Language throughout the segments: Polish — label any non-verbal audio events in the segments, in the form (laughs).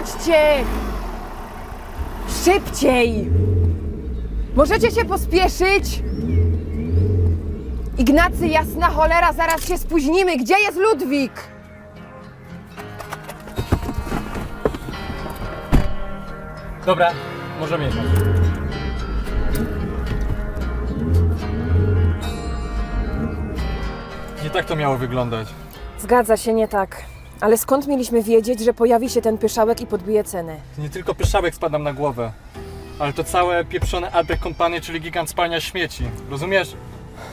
chodźcie! Szybciej! Możecie się pospieszyć? Ignacy, jasna cholera, zaraz się spóźnimy. Gdzie jest Ludwik? Dobra, możemy jechać. Nie tak to miało wyglądać. Zgadza się, nie tak. Ale skąd mieliśmy wiedzieć, że pojawi się ten pyszałek i podbije cenę? Nie tylko pyszałek spadł nam na głowę, ale to całe pieprzone Albert Company, czyli gigant spalania śmieci. Rozumiesz?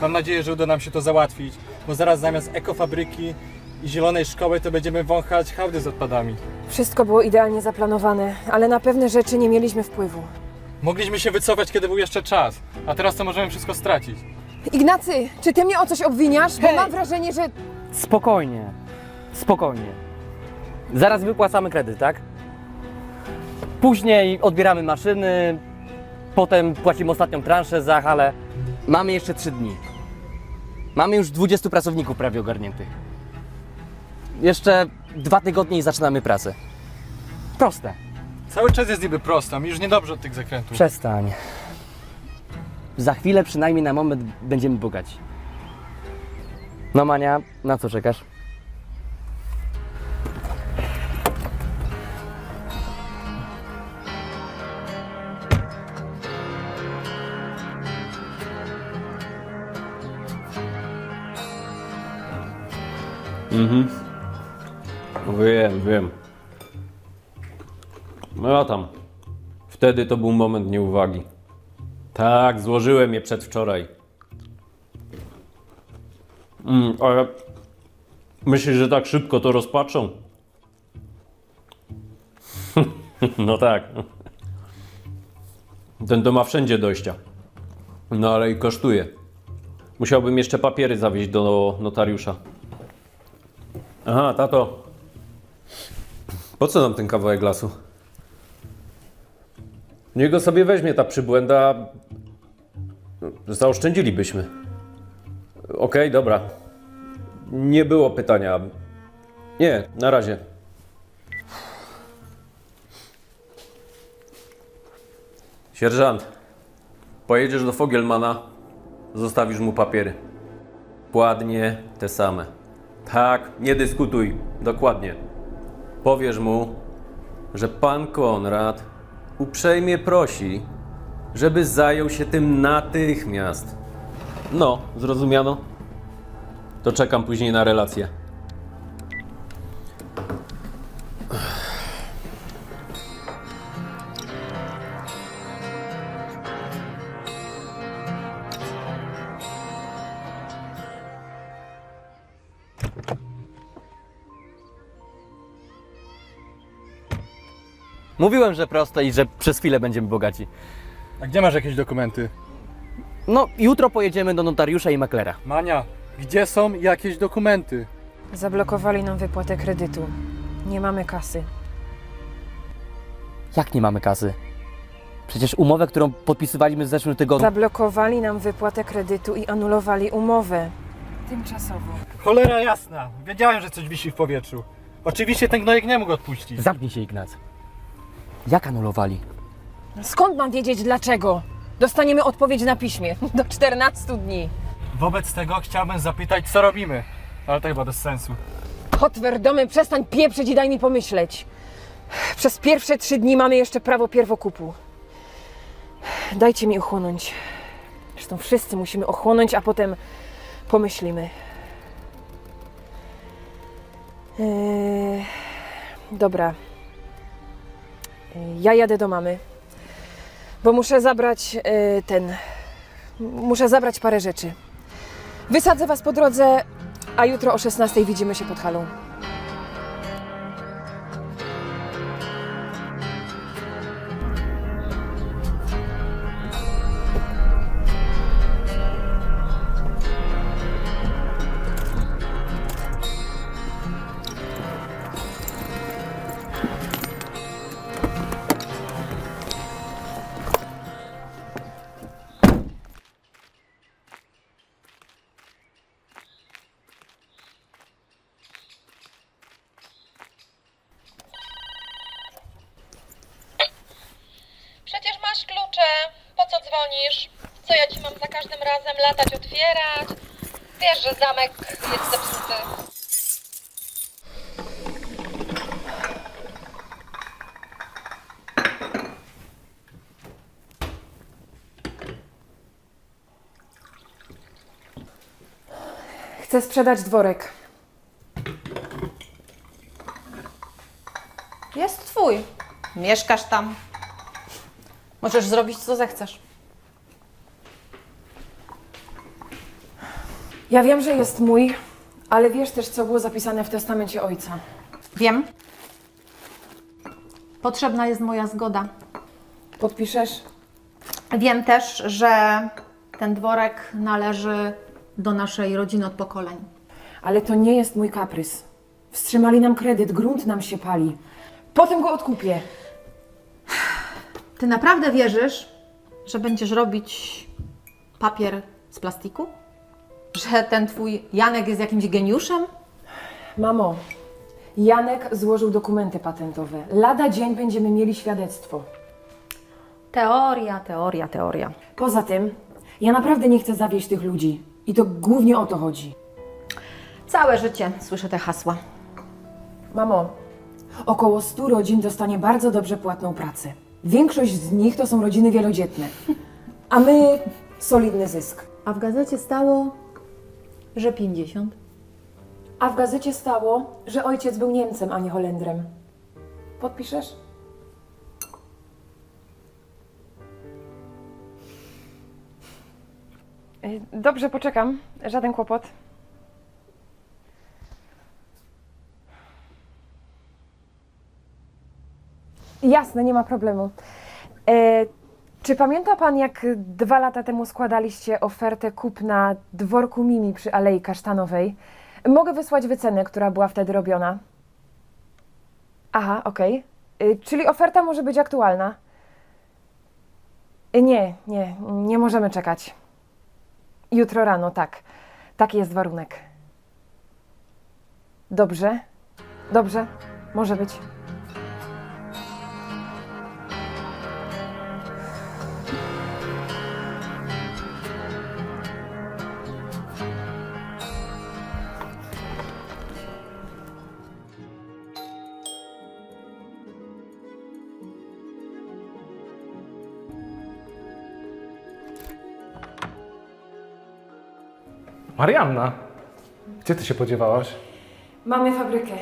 Mam nadzieję, że uda nam się to załatwić, bo zaraz zamiast ekofabryki i zielonej szkoły to będziemy wąchać hałdy z odpadami. Wszystko było idealnie zaplanowane, ale na pewne rzeczy nie mieliśmy wpływu. Mogliśmy się wycofać, kiedy był jeszcze czas, a teraz to możemy wszystko stracić. Ignacy, czy ty mnie o coś obwiniasz? Bo Hej! mam wrażenie, że Spokojnie, spokojnie. Zaraz wypłacamy kredyt, tak? Później odbieramy maszyny, potem płacimy ostatnią transzę za halę. Mamy jeszcze trzy dni. Mamy już 20 pracowników prawie ogarniętych. Jeszcze dwa tygodnie i zaczynamy pracę. Proste. Cały czas jest niby prosto, mi już niedobrze od tych zakrętów. Przestań. Za chwilę, przynajmniej na moment, będziemy bogaci. No Mania, na co czekasz? Wiem, wiem. No tam. Wtedy to był moment nieuwagi. Tak, złożyłem je przedwczoraj. Mm, ale myślisz, że tak szybko to rozpatrzą? (laughs) no tak. Ten to ma wszędzie dojścia. No ale i kosztuje. Musiałbym jeszcze papiery zawieźć do notariusza. Aha, tato. Po co nam ten kawałek lasu? Niech go sobie weźmie ta przybłęda. Zaoszczędzilibyśmy. Okej, dobra. Nie było pytania. Nie, na razie. Sierżant, pojedziesz do Fogielmana, zostawisz mu papiery. Dokładnie te same. Tak, nie dyskutuj. Dokładnie. Powiesz mu, że pan Konrad uprzejmie prosi, żeby zajął się tym natychmiast. No, zrozumiano? To czekam później na relację. Mówiłem, że proste i że przez chwilę będziemy bogaci. A gdzie masz jakieś dokumenty? No, jutro pojedziemy do notariusza i maklera. Mania, gdzie są jakieś dokumenty? zablokowali nam wypłatę kredytu. Nie mamy kasy. Jak nie mamy kasy? Przecież umowę, którą podpisywaliśmy w zeszłym tygodniu. Zablokowali nam wypłatę kredytu i anulowali umowę. Tymczasowo. Cholera jasna, wiedziałem, że coś wisi w powietrzu. Oczywiście ten gnojek nie mógł odpuścić. Zamknij się, Ignac. Jak anulowali? Skąd mam wiedzieć dlaczego? Dostaniemy odpowiedź na piśmie. (laughs) Do 14 dni. Wobec tego chciałbym zapytać, co robimy. Ale to chyba bez sensu. Hotwer, domy, przestań pieprzyć i daj mi pomyśleć. Przez pierwsze trzy dni mamy jeszcze prawo pierwokupu. Dajcie mi ochłonąć. Zresztą wszyscy musimy ochłonąć, a potem pomyślimy. Eee, dobra. Ja jadę do mamy, bo muszę zabrać e, ten. Muszę zabrać parę rzeczy. Wysadzę was po drodze, a jutro o 16 widzimy się pod halą. Klucze. Po co dzwonisz? Co ja ci mam za każdym razem latać, otwierać? Wiesz, że zamek jest zepsuty. Chcę sprzedać dworek. Jest twój. Mieszkasz tam. Możesz zrobić co zechcesz. Ja wiem, że jest mój, ale wiesz też, co było zapisane w testamencie ojca. Wiem. Potrzebna jest moja zgoda. Podpiszesz? Wiem też, że ten dworek należy do naszej rodziny od pokoleń. Ale to nie jest mój kaprys. Wstrzymali nam kredyt, grunt nam się pali. Potem go odkupię. Ty naprawdę wierzysz, że będziesz robić papier z plastiku? Że ten twój Janek jest jakimś geniuszem? Mamo, Janek złożył dokumenty patentowe. Lada dzień będziemy mieli świadectwo. Teoria, teoria, teoria. Poza tym, ja naprawdę nie chcę zawieść tych ludzi. I to głównie o to chodzi. Całe życie słyszę te hasła. Mamo, około 100 rodzin dostanie bardzo dobrze płatną pracę. Większość z nich to są rodziny wielodzietne. A my solidny zysk. A w gazecie stało, że 50. A w gazecie stało, że ojciec był Niemcem, a nie Holendrem. Podpiszesz? Dobrze, poczekam. Żaden kłopot. Jasne, nie ma problemu. E, czy pamięta Pan, jak dwa lata temu składaliście ofertę kupna dworku Mimi przy Alei Kasztanowej? Mogę wysłać wycenę, która była wtedy robiona. Aha, okej. Y, Czyli oferta może być aktualna? Y, Nie, nie, nie możemy czekać. Jutro rano, tak. Taki jest warunek. Dobrze, dobrze, może być. Marianna, gdzie ty się podziewałaś? Mamy fabrykę,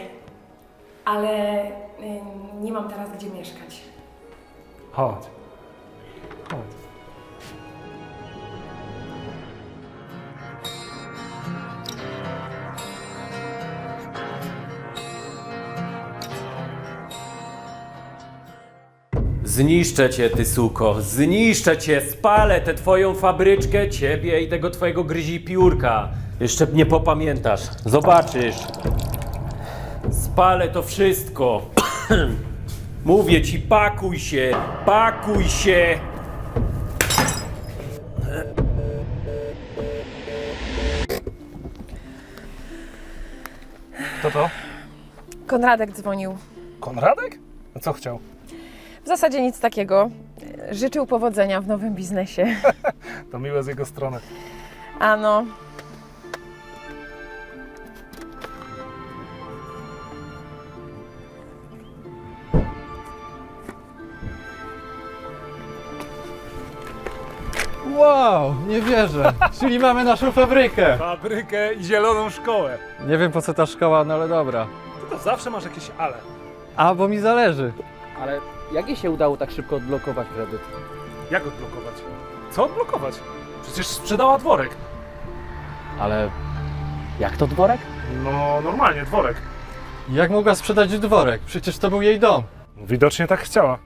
ale y, nie mam teraz gdzie mieszkać. Chodź. Chodź. Zniszczę cię, ty suko, zniszczę cię, spalę tę twoją fabryczkę, ciebie i tego twojego gryzi piórka. Jeszcze nie popamiętasz, zobaczysz. Spalę to wszystko. (clears throat) Mówię ci, pakuj się, pakuj się. Kto to? Konradek dzwonił. Konradek? A co chciał? W zasadzie nic takiego. Życzył powodzenia w nowym biznesie. (laughs) To miłe z jego strony. Ano. Wow, nie wierzę. Czyli mamy naszą fabrykę. Fabrykę i zieloną szkołę. Nie wiem po co ta szkoła, no ale dobra. Ty to zawsze masz jakieś ale. A, bo mi zależy. Ale jak jej się udało tak szybko odblokować kredyt? Jak odblokować? Co odblokować? Przecież sprzedała dworek. Ale jak to dworek? No, normalnie, dworek. Jak mogła sprzedać dworek? Przecież to był jej dom. Widocznie tak chciała.